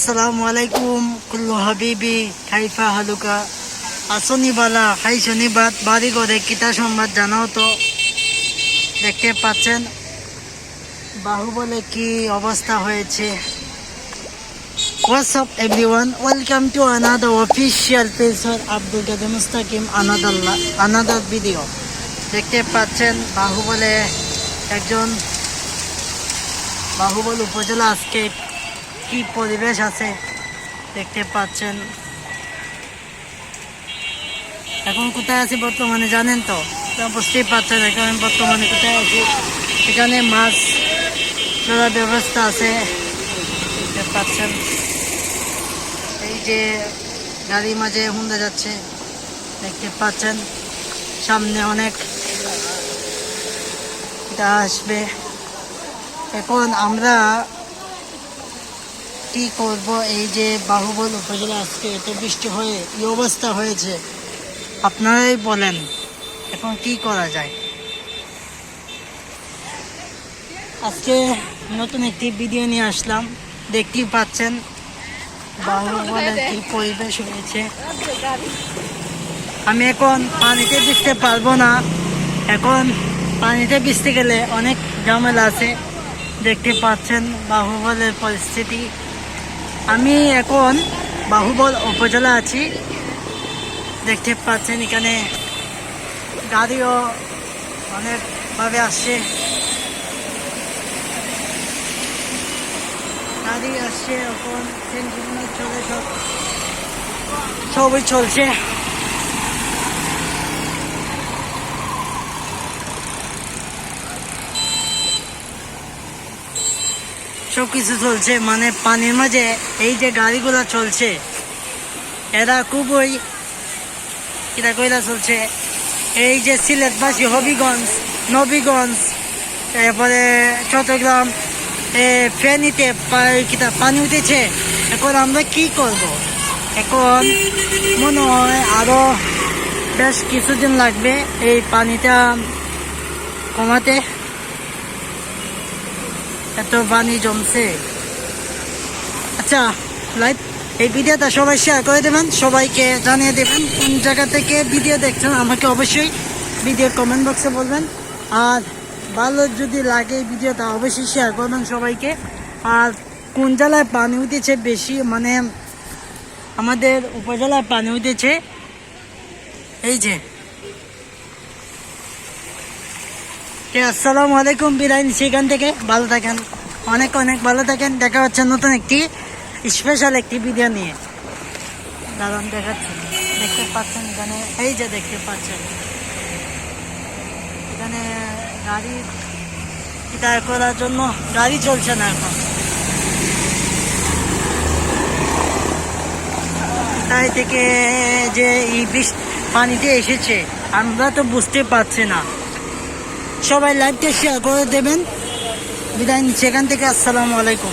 আসসালামু আলাইকুম কুল্লু হাবিবি খাইফা হালুকা আসনি বালা খাইছনি বাদ বাড়ি করে কিতা সংবাদ জানাও তো দেখতে পাচ্ছেন বাহুবলে কি অবস্থা হয়েছে everyone? Welcome to another official page of Abdul Qadir Mustaqim another, la- another video. দেখতে পাচ্ছেন বাহুবলে একজন বাহুবল উপজেলা আজকে কি পরিবেশ আছে দেখতে পাচ্ছেন? এখন কোথায় আছি বর্তমানে জানেন তো? বুঝতেই পারছেন এখন বর্তমানে কোথায় আছি। এখানে মাছ ধরার ব্যবস্থা আছে। দেখতে পাচ্ছেন। এই যে গাড়ি মাঝে হুন্দা যাচ্ছে। দেখতে পাচ্ছেন। সামনে অনেক আসবে। এখন আমরা কি করব? এই যে বাহুবল উপজেলা আজকে এত বৃষ্টি হয়ে, এই অবস্থা হয়েছে। আপনারাই বলেন, এখন কি করা যায়? আজকে নতুন একটি ভিডিও নিয়ে আসলাম। দেখতেই পাচ্ছেন, বাহুবলের কি পরিবেশ হয়েছে। আমি এখন পানিতে ভিজতে পারব না। এখন পানিতে ভিজতে গেলে অনেক ঝামেলা আছে। দেখতে পাচ্ছেন বাহুবলের পরিস্থিতি। আমি এখন বাহুবল উপজেলা আছি। দেখতে পাচ্ছেন এখানে গাড়িও অনেকভাবে আসছে। গাড়ি আসছে, এখন চলে, সব সবই চলছে। সব কিছু চলছে মানে পানির মাঝে এই যে গাড়িগুলো চলছে এরা খুবই কিরা কইরা চলছে। এই যে সিলেটবাসী হবিগঞ্জ নবীগঞ্জ তারপরে চট্টগ্রাম এ, ফেনীতে কিতা পানি উঠেছে। এখন আমরা কি করব? এখন মনে হয় আরও বেশ কিছুদিন লাগবে এই পানিটা কমাতে। এত পানি জমছে। আচ্ছা লাইভ এই ভিডিওটা সবাই শেয়ার করে দেবেন, সবাইকে জানিয়ে দেবেন কোন জায়গা থেকে ভিডিও দেখছেন, আমাকে অবশ্যই ভিডিও কমেন্ট বক্সে বলবেন। আর ভালো যদি লাগে এই ভিডিওটা অবশ্যই শেয়ার করবেন সবাইকে। আর কোন জেলায় পানি উঠেছে বেশি মানে আমাদের উপজেলায় পানি উঠেছে, এই যে কে আসসালামু আলাইকুম বিরাইন সেখান থেকে। ভালো থাকেন। অনেক অনেক ভালো থাকেন। দেখা হচ্ছে নতুন একটি স্পেশাল একটি ভিডিও নিয়ে। দাঁড়ান দেখাচ্ছি। দেখতে পাচ্ছেন এখানে, এই যে দেখতে পাচ্ছেন। এখানে গাড়ি এটা করার জন্য গাড়ি চলছে না এখন। তাই থেকে যে এই বৃষ্টি পানিতে এসেছে, আমরা তো বুঝতে পারছি না। সবাই লাইভটা শেয়ার করে দেবেন। বিদায় নিচ্ছি। এখান থেকে আসসালামু আলাইকুম।